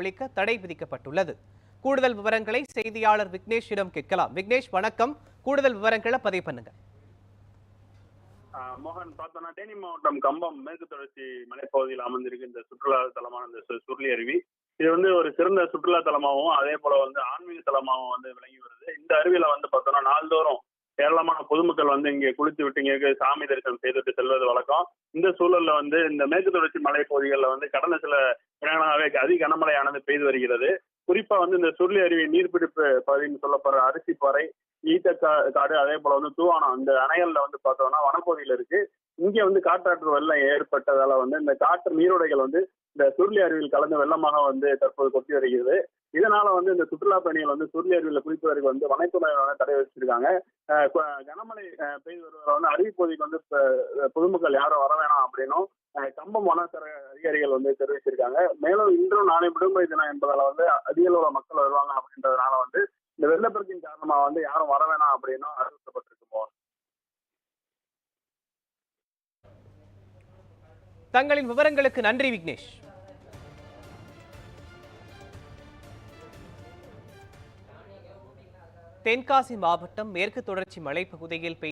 ஒழிக்க தடை விதிக்கப்பட்டுள்ளது. கூடுதல் விவரங்களை செய்தியாளர் விக்னேஷிடம் கேட்கலாம். விக்னேஷ் வணக்கம். கூடுதல் விவரங்களை பதிவு பண்ணுங்க. மோகன் பார்த்தோம்னா தேனி மாவட்டம் கம்பம் மேற்கு தொடர்ச்சி மலைப்பகுதியில் அமைந்திருக்கு இந்த சுற்றுலா தலமான இந்த சுருளி அருவி. இது வந்து ஒரு சிறந்த சுற்றுலா தலமாகவும் அதே போல வந்து ஆன்மீக தலமாகவும் வந்து விளங்கி வருது. இந்த அருவியில வந்து பார்த்தோம்னா நாள்தோறும் ஏராளமான பொதுமக்கள் வந்து இங்கே குளித்து விட்டு இங்கே சாமி தரிசனம் செய்துட்டு செல்வது வழக்கம். இந்த சூழல்ல வந்து இந்த மேற்கு தொடர்ச்சி மலைப்பகுதிகளில் வந்து கடந்த சில தினங்களாகவே அதி கனமழையானது பெய்து வருகிறது. குறிப்பா வந்து இந்த சுருளி அருவி நீர்பிடிப்பு பகுதின்னு சொல்லப்படுற அரிசிப்பாறை ஈத்த காடு அதே போல வந்து தூவானம் இந்த அணைகள்ல வந்து பார்த்தோம்னா வனப்பகுதியில் இருக்கு. இங்கே வந்து காற்றாற்று வெள்ளம் ஏற்பட்டதால வந்து இந்த காற்று நீரோடைகள் வந்து இந்த சுருளி அருவியில் கலந்து வெள்ளமாக வந்து தற்போது கொட்டி வருகிறது. இதனால வந்து இந்த சுற்றுலா பயணிகள் வந்து சுருளி அருவியில் குளிப்பதற்கு வந்து வனத்துறையினர் தடை வச்சிருக்காங்க கனமழை பெய்து வருவதால் வந்து அருவி பகுதிக்கு வந்து பொதுமக்கள் யாரும் வர வேணாம் அப்படின்னும் கம்பம் வனத்துறை அதிகாரிகள் வந்து தெரிவிச்சிருக்காங்க. மேலும் இன்றும் நாளை விடுமுறை தினம் என்பதால வந்து அதிக அளவுல மக்கள் வருவாங்க அப்படின்றதுனால வந்து இந்த வெள்ளப்பெருக்கின் காரணமா வந்து யாரும் வர வேணாம் அப்படின்னு அறிவிக்கப்பட்டிருக்கு தங்களின் விவரங்களுக்கு நன்றி விக்னேஷ். தென்காசி மாவட்டம் மேற்கு தொடர்ச்சி மலைப்பகுதியில் பெய்த